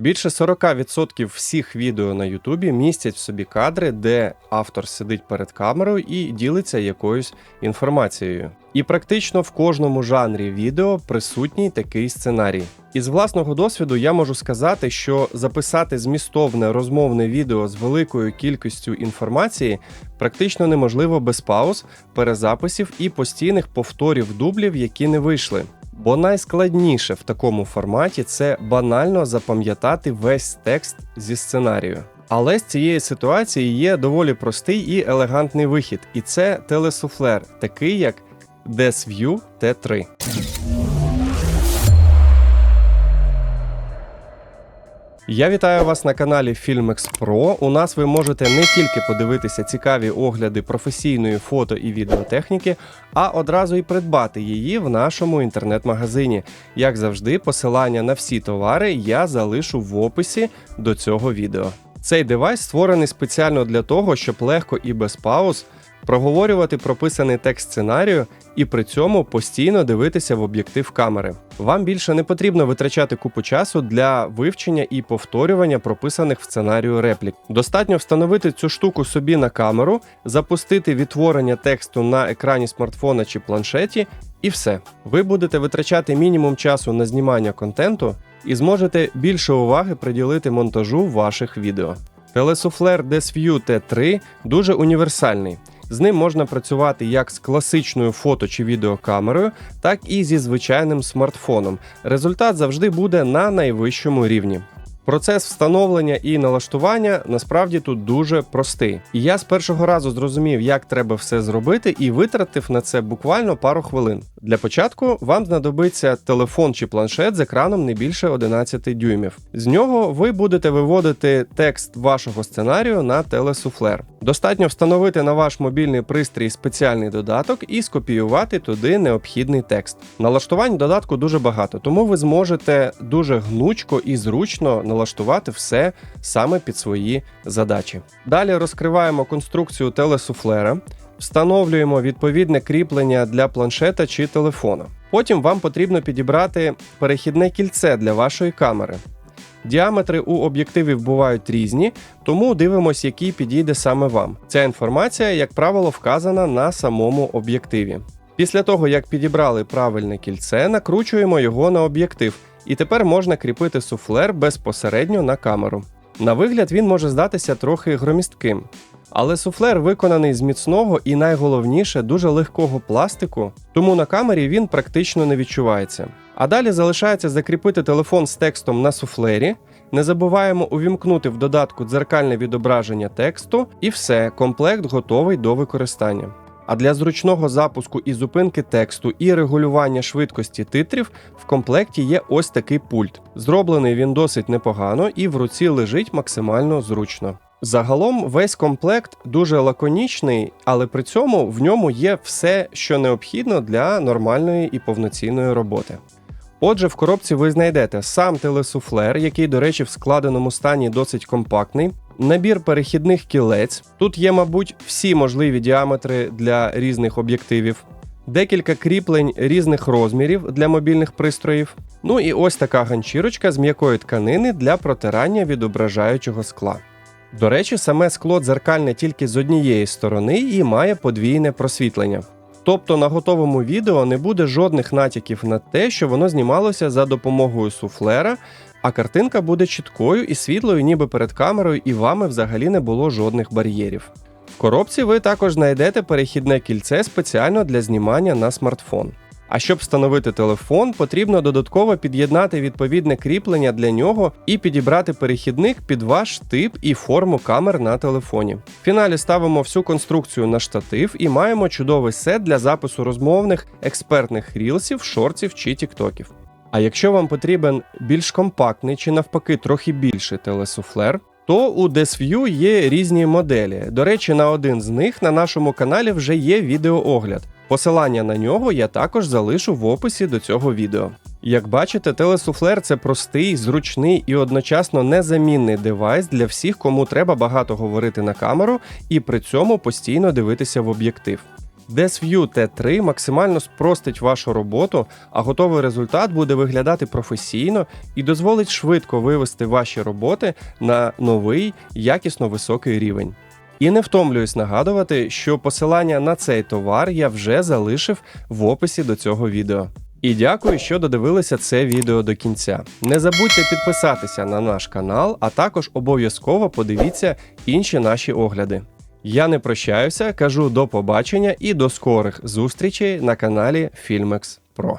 Більше 40% всіх відео на Ютубі містять в собі кадри, де автор сидить перед камерою і ділиться якоюсь інформацією. І практично в кожному жанрі відео присутній такий сценарій. Із власного досвіду я можу сказати, що записати змістовне розмовне відео з великою кількістю інформації практично неможливо без пауз, перезаписів і постійних повторів дублів, які не вийшли. Бо найскладніше в такому форматі це банально запам'ятати весь текст зі сценарію. Але з цієї ситуації є доволі простий і елегантний вихід, і це телесуфлер, такий як DesView T3. Я вітаю вас на каналі FilmX. У нас ви можете не тільки подивитися цікаві огляди професійної фото і відеотехніки, а одразу й придбати її в нашому інтернет-магазині. Як завжди, посилання на всі товари я залишу в описі до цього відео. Цей девайс створений спеціально для того, щоб легко і без пауз проговорювати прописаний текст сценарію і при цьому постійно дивитися в об'єктив камери. Вам більше не потрібно витрачати купу часу для вивчення і повторювання прописаних в сценарію реплік. Достатньо встановити цю штуку собі на камеру, запустити відтворення тексту на екрані смартфона чи планшеті, і все. Ви будете витрачати мінімум часу на знімання контенту і зможете більше уваги приділити монтажу ваших відео. Телесуфлер DesView T3 дуже універсальний. З ним можна працювати як з класичною фото чи відеокамерою, так і зі звичайним смартфоном. Результат завжди буде на найвищому рівні. Процес встановлення і налаштування насправді тут дуже простий. І я з першого разу зрозумів, як треба все зробити, і витратив на це буквально пару хвилин. Для початку вам знадобиться телефон чи планшет з екраном не більше 11 дюймів. З нього ви будете виводити текст вашого сценарію на телесуфлер. Достатньо встановити на ваш мобільний пристрій спеціальний додаток і скопіювати туди необхідний текст. Налаштувань додатку дуже багато, тому ви зможете дуже гнучко і зручно налаштувати все саме під свої задачі. Далі розкриваємо конструкцію телесуфлера, встановлюємо відповідне кріплення для планшета чи телефона. Потім вам потрібно підібрати перехідне кільце для вашої камери. Діаметри у об'єктивів бувають різні, тому дивимось, який підійде саме вам. Ця інформація, як правило, вказана на самому об'єктиві. Після того, як підібрали правильне кільце, накручуємо його на об'єктив, і тепер можна кріпити суфлер безпосередньо на камеру. На вигляд він може здатися трохи громістким, але суфлер виконаний з міцного і найголовніше дуже легкого пластику, тому на камері він практично не відчувається. А далі залишається закріпити телефон з текстом на суфлері. Не забуваємо увімкнути в додатку дзеркальне відображення тексту, і все, комплект готовий до використання. А для зручного запуску і зупинки тексту і регулювання швидкості титрів в комплекті є ось такий пульт. Зроблений він досить непогано і в руці лежить максимально зручно. Загалом весь комплект дуже лаконічний, але при цьому в ньому є все, що необхідно для нормальної і повноцінної роботи. Отже, в коробці ви знайдете сам телесуфлер, який, до речі, в складеному стані досить компактний, набір перехідних кілець. Тут є, мабуть, всі можливі діаметри для різних об'єктивів, декілька кріплень різних розмірів для мобільних пристроїв. Ну і ось така ганчірочка з м'якої тканини для протирання відображаючого скла. До речі, саме скло дзеркальне тільки з однієї сторони і має подвійне просвітлення. Тобто на готовому відео не буде жодних натяків на те, що воно знімалося за допомогою суфлера, а картинка буде чіткою і світлою, ніби перед камерою, і вами взагалі не було жодних бар'єрів. В коробці ви також знайдете перехідне кільце спеціально для знімання на смартфон. А щоб встановити телефон, потрібно додатково під'єднати відповідне кріплення для нього і підібрати перехідник під ваш тип і форму камер на телефоні. В фіналі ставимо всю конструкцію на штатив і маємо чудовий сет для запису розмовних експертних рілсів, шортів чи тіктоків. А якщо вам потрібен більш компактний чи навпаки трохи більший телесуфлер, то у DesView є різні моделі. До речі, на один з них на нашому каналі вже є відеоогляд. Посилання на нього я також залишу в описі до цього відео. Як бачите, телесуфлер це простий, зручний і одночасно незамінний девайс для всіх, кому треба багато говорити на камеру і при цьому постійно дивитися в об'єктив. DesView T3 максимально спростить вашу роботу, а готовий результат буде виглядати професійно і дозволить швидко вивести ваші роботи на новий, якісно високий рівень. І не втомлююсь нагадувати, що посилання на цей товар я вже залишив в описі до цього відео. І дякую, що додивилися це відео до кінця. Не забудьте підписатися на наш канал, а також обов'язково подивіться інші наші огляди. Я не прощаюся, кажу до побачення і до скорих зустрічей на каналі Filmex Pro.